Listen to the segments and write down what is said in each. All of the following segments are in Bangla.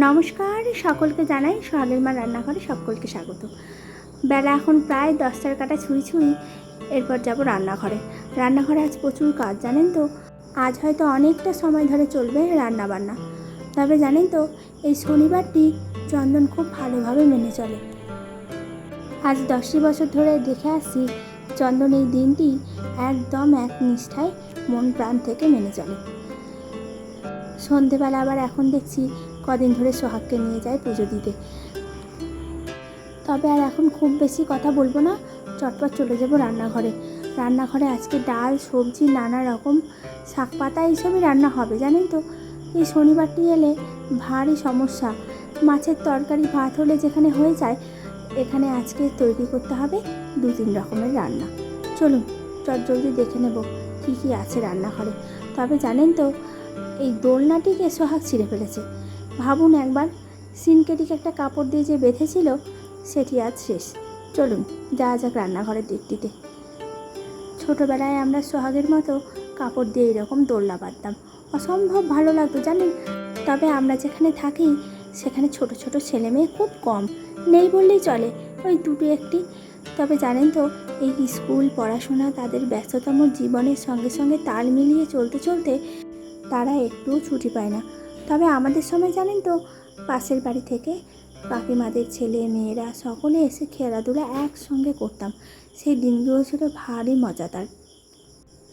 নমস্কার, সকলকে জানাই সোহাগের মা রান্নাঘরে সকলকে স্বাগত। বেলা এখন প্রায় দশটার কাটা ছুঁই ছুঁই, এরপর যাব রান্নাঘরে। রান্নাঘরে আজ প্রচুর কাজ, জানেন তো? আজ হয়তো অনেকটা সময় ধরে চলবে রান্না বান্না তবে জানেন তো, এই শনিবারটি চন্দন খুব ভালোভাবে মেনে চলে। আজ দশটি বছর ধরে দেখে আসছি, চন্দন এই দিনটি একদম এক নিষ্ঠায় মন প্রাণ থেকে মেনে চলে। সন্ধেবেলা আবার এখন দেখছি কদিন ধরে সোহাগকে নিয়ে যায় পুজো দিতে। তবে আর এখন খুব বেশি কথা বলব না, চটপট চলে যাব রান্নাঘরে। রান্নাঘরে আজকে ডাল, সবজি, নানা রকম শাক পাতা এইসবই রান্না হবে, জানেন তো? এই শনিবারটি এলে ভারী সমস্যা। মাছের তরকারি, ভাত হলে যেখানে হয়ে যায়, এখানে আজকে তৈরি করতে হবে দু তিন রকমের রান্না। চলুন চট জলদি দেখে নেব কী কী আছে রান্নাঘরে। তবে জানেন তো, এই দোলনাটিকে সোহাগ ছিঁড়ে ফেলেছে। ভাবুন একবার, সিনকেটিক একটা কাপড় দিয়ে যে বেঁধেছিল, সেটি আজ শেষ। চলুন, যাওয়া যাক রান্নাঘরের দিকটিতে। ছোটোবেলায় আমরা সোহাগের মতো কাপড় দিয়ে এরকম দোলনা বাঁধতাম। অসম্ভব ভালো লাগতো, জানেন? তবে আমরা যেখানে থাকি, সেখানে ছোট ছোট ছেলে মেয়ে খুব কম। নেই বললেই চলে, ওই দুটো একটি। তবে জানেন তো, এই স্কুল, পড়াশোনা, তাদের ব্যস্ততম জীবনের সঙ্গে সঙ্গে তাল মিলিয়ে চলতে চলতে তারা একটুও ছুটি পায় না। তবে আমাদের সময় জানেন তো, পাশের বাড়ি থেকে কাকিমাদের ছেলে, মেয়েরা সকলে এসে খেলাধুলা একসঙ্গে করতাম। সেই দিনগুলো ছিল ভারী মজাদার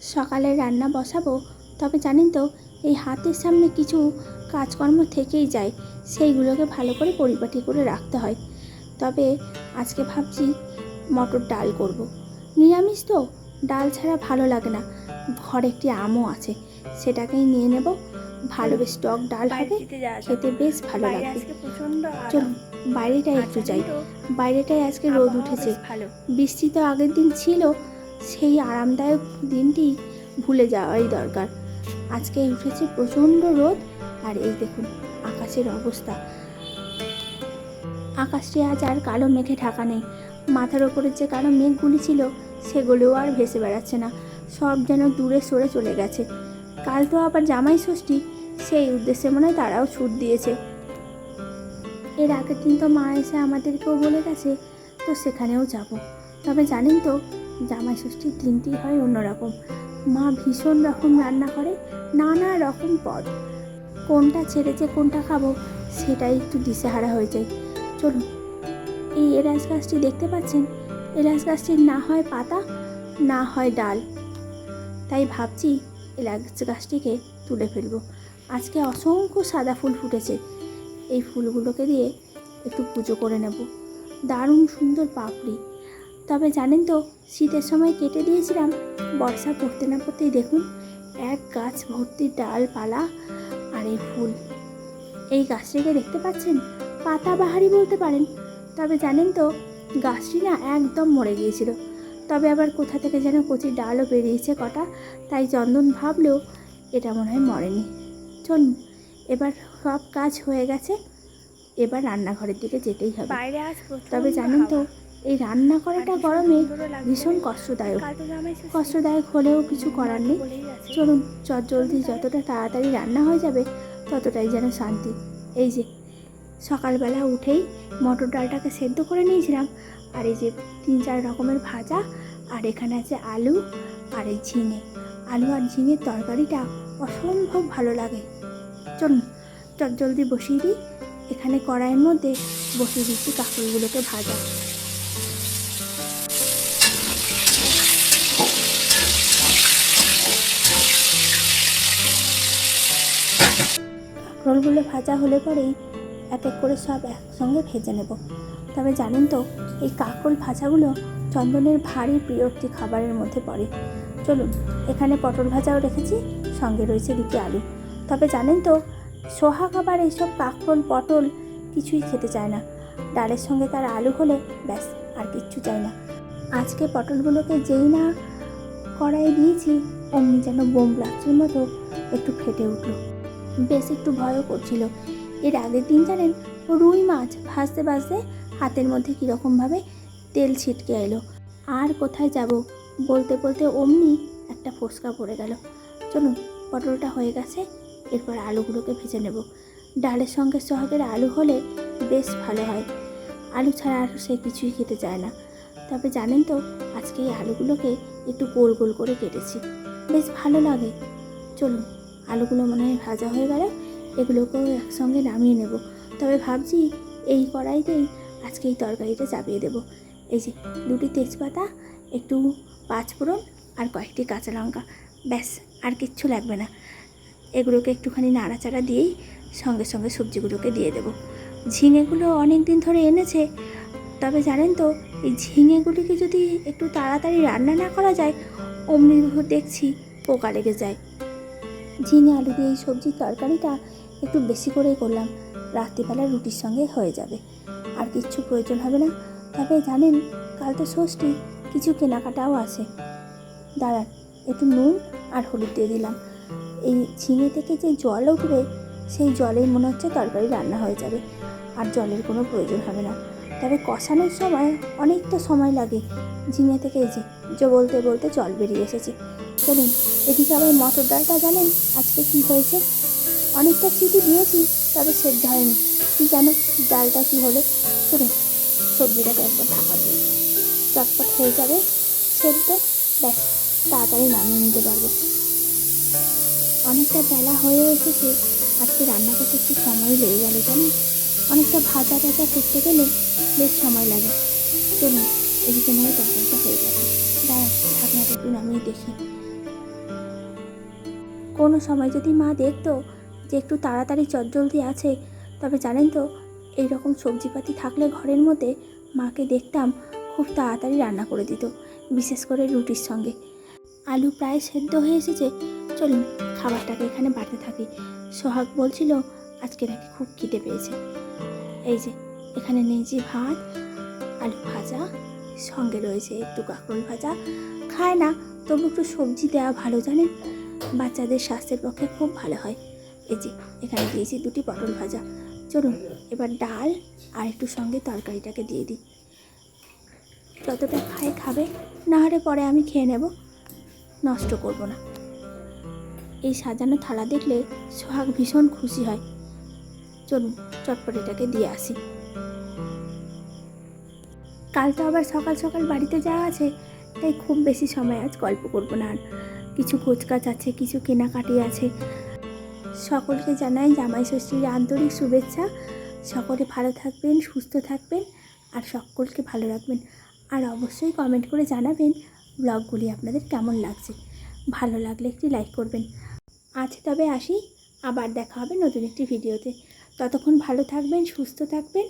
সকালে রান্না বসাবো, তবে জানেন তো, এই হাতের সামনে কিছু কাজকর্ম থেকেই যায়, সেইগুলোকে ভালো করে পরিপাটি করে রাখতে হয়। তবে আজকে ভাবছি মটর ডাল করব। নিরামিষ তো, ডাল ছাড়া ভালো লাগে না। ঘরে একটি আমও আছে, সেটাকেই নিয়ে নেব। ভালো বেশ টক ডাল হবে খেতে বেশ ভালো লাগবে। চলুন বাইরেটাই একটু যাই। বাইরেটাই আজকে রোদ উঠেছে। বৃষ্টি তো আগের দিন ছিল সেই আরামদায়ক দিনটি ভুলে যাওয়াই দরকার। আজকে উঠেছে প্রচণ্ড রোদ আর এই দেখুন আকাশের অবস্থা। আকাশটি আজ আর কালো মেঘে ঢাকা নেই। মাথার ওপরে যে কালো মেঘগুলি ছিল সেগুলোও আর ভেসে বেড়াচ্ছে না। সব যেন দূরে সরে চলে গেছে। কাল তো আবার জামাই ষষ্ঠী। সেই উদ্দেশ্যে মনে হয় তারাও ছুট দিয়েছে। এর আগের দিন তো মা এসে আমাদেরকেও বলে গেছে, তো সেখানেও যাব। তবে জানেন তো, জামাই ষষ্ঠীর দিনটি হয় অন্যরকম। মা ভীষণ রকম রান্না করে, নানা রকম পদ। কোনটা ছেড়েছে কোনটা খাব, সেটাই একটু দিশেহারা হয়ে যায়। চলুন, এই এলাচ গাছটি দেখতে পাচ্ছেন? এলাচ গাছটির না হয় পাতা, না হয় ডাল। তাই ভাবছি এলাচ গাছটিকে তুলে ফেলব। আজকে অসংখ্য সাদা ফুল ফুটেছে। এই ফুলগুলোকে দিয়ে একটু পুজো করে নেব। দারুণ সুন্দর পাপড়ি। তবে জানেন তো, শীতের সময় কেটে দিয়েছিলাম, বর্ষা পড়তে না পড়তেই দেখুন, এক গাছ ভর্তি ডালপালা আর এই ফুল। এই গাছটিকে দেখতে পাচ্ছেন? পাতাবাহারি বলতে পারেন। তবে জানেন তো, গাছটি না একদম মরে গিয়েছিল। তবে আবার কোথা থেকে যেন কচি ডালও বেরিয়েছে কটা? তাই চন্দন ভাবলেও এটা মনে হয় মরেনি। চলুন এবার সব কাজ হয়ে গেছে। এবার রান্নাঘরের দিকে যেতেই হবে। তবে জানেন তো এই রান্না করাটা গরমে ভীষণ কষ্টদায়ক। কষ্টদায়ক হলেও কিছু করার নেই। চলুন চট জলদি যতটা তাড়াতাড়ি রান্না হয়ে যাবে ততটাই যেন শান্তি। এই যে সকালবেলা উঠেই মটর ডালটাকে সেদ্ধ করে নিয়েছিলাম। আর এই যে তিন চার রকমের ভাজা, আর এখানে আছে আলু আর এই ঝিঙে। আলু আর ঝিঙের তরকারিটা অসম্ভব ভালো লাগে। চলুন চট জলদি বসিয়ে দিই। এখানে কড়াইয়ের মধ্যে বসিয়ে দিচ্ছি কাঁকড়গুলোকে ভাজা। কাঁকরোলগুলো ভাজা হলে পরেই এক এক করে সব একসঙ্গে ভেজে নেব। তবে জানেন তো, এই কাঁকরোল ভাজাগুলো চন্দনের ভারী প্রিয় একটি খাবারের মধ্যে পড়ে। চলুন, এখানে পটল ভাজাও রেখেছি, সঙ্গে রয়েছে দুটি আলু। তবে জানেন তো সোহাগ আবার এইসব কাঁকরোল, পটল কিছুই খেতে চায় না। ডালের সঙ্গে তার আলু হলে ব্যাস, আর কিচ্ছু চাই না। আজকে পটলগুলোকে যেই না কড়াইয়ে দিয়েছি, অমনি যেন বোম ব্লাস্টের মতো একটু ফেটে উঠল। বেশ একটু ভয়ও করছিল। এর আগের দিন জানেন, রুই মাছ ভাজতে ভাজতে হাতের মধ্যে কীরকমভাবে তেল ছিটকে এলো। আর কোথায় যাব? বলতে বলতে অমনি একটা ফোসকা পড়ে গেল। চলুন, পটলটা হয়ে গেছে, এরপর আলুগুলোকে ভেজে নেব। ডালের সঙ্গে সোহাগের আলু হলে বেশ ভালো হয়। আলু ছাড়া আর সে কিছুই খেতে চায় না। তবে জানেন তো, আজকে এই আলুগুলোকে একটু গোল গোল করে কেটেছি। বেশ ভালো লাগে। চলুন, আলুগুলো মনে হয় ভাজা হয়ে গেল, এগুলোকেও একসঙ্গে নামিয়ে নেব। তবে ভাবছি এই কড়াইতেই আজকে এই তরকারিটা চাপিয়ে দেবো। এই যে, দুটি তেজপাতা, একটু পাঁচফোড়ন আর কয়েকটি কাঁচা লঙ্কা। ব্যাস, আর কিচ্ছু লাগবে না। এগুলোকে একটুখানি নাড়াচাড়া দিয়েই সঙ্গে সঙ্গে সবজিগুলোকে দিয়ে দেবো। ঝিঙেগুলো অনেক দিন ধরে এনেছে। তবে জানেন তো, এই ঝিঙেগুলিকে যদি একটু তাড়াতাড়ি রান্না না করা যায়, অমনি দেখছি পোকা লেগে যায়। ঝিঙে, আলু দিয়ে এই সবজির তরকারিটা একটু বেশি করেই করলাম। রাত্রিবেলা রুটির সঙ্গে হয়ে যাবে। আর কিচ্ছু প্রয়োজন হবে না। তবে জানেন, কাল তো ষষ্ঠী, কিছু কেনাকাটাও আছে। দাঁড়ান, একটু নুন আর হলুদ দিয়ে দিলাম। এই ঝিঙে থেকে যে জল উঠবে, সেই জলেই মনে হচ্ছে তরকারি রান্না হয়ে যাবে। আর জলের কোনো প্রয়োজন হবে না। তবে কষানোর সময় অনেকটা সময় লাগে। ঝিঙে থেকে এই যে বলতে বলতে জল বেরিয়ে এসেছে। চলুন, এদিকে আবার মটর ডালটা জানেন আজকে কি হয়েছে? অনেকটা সিটি দিয়েছি, তবে সেদ্ধ হয়নি। কি জানো, ডালটা কি হলো? চলুন সবজিটাকে একবার ঢাকা দিয়ে চটপট হয়ে যাবে, সেদ্ধ। ব্যাস, তাড়াতাড়ি নামিয়ে নিতে পারব। অনেকটা বেলা হয়ে এসেছে, আজকে রান্না করতে একটু সময় লেগে গেল জানেন অনেকটা ভাজা টাজা করতে গেলে বেশ সময় লাগে। চলুন, এদিকে মনে তরকারিটা হয়ে গেছে। দাঁড়ান ঢাকনাটা একটু নামিয়ে দেখি। কোনো সময় যদি মা দেখতো যে একটু তাড়াতাড়ি চটজলদি আছে, তবে জানেন তো এই রকম সবজিপাতি থাকলে ঘরের মধ্যে মাকে দেখতাম খুব তাড়াতাড়ি রান্না করে দিত, বিশেষ করে রুটির সঙ্গে। আলু প্রায় সেদ্ধ হয়ে এসেছে, চলুন খাবারটাকে এখানে বাড়তে থাকি। সোহাগ বলছিল, আজকে নাকি খুব খিদে পেয়েছে। এই যে, এখানে নিয়েছি ভাত, আলু ভাজা, সঙ্গে রয়েছে একটু কাঁকরোল ভাজা। খায় না, তবু একটু সবজি দেওয়া ভালো জানেন? বাচ্চাদের স্বাস্থ্যের পক্ষে খুব ভালো হয়। এই যে, এখানে দিয়েছি দুটি পটল ভাজা। চলুন এবার ডাল আর একটু সঙ্গে তরকারিটাকে দিয়ে দিই। যতটা খায় খাবে না হলে পরে আমি খেয়ে নেব। নষ্ট করব না। এই সাজানো থালা দেখলে সোহাগ ভীষণ খুশি হয়। চলুন চটপটিটাকে দিয়ে আসি। কাল তো আবার সকাল সকাল বাড়িতে যাওয়া আছে, তাই খুব বেশি সময় আজ গল্প করব না আর। কিছু কোচকাচ আছে, কিছু কেনাকাটি আছে। সকলকে জানাই জামাই ষষ্ঠীর আন্তরিক শুভেচ্ছা সকলে ভালো থাকবেন, সুস্থ থাকবেন আর সকলকে ভালো রাখবেন। আর অবশ্যই কমেন্ট করে জানাবেন ব্লগগুলি আপনাদের কেমন লাগছে। ভালো লাগলে একটি লাইক করবেন। আজ তবে আসি, আবার দেখা হবে নতুন একটি ভিডিওতে ততক্ষণ ভালো থাকবেন, সুস্থ থাকবেন।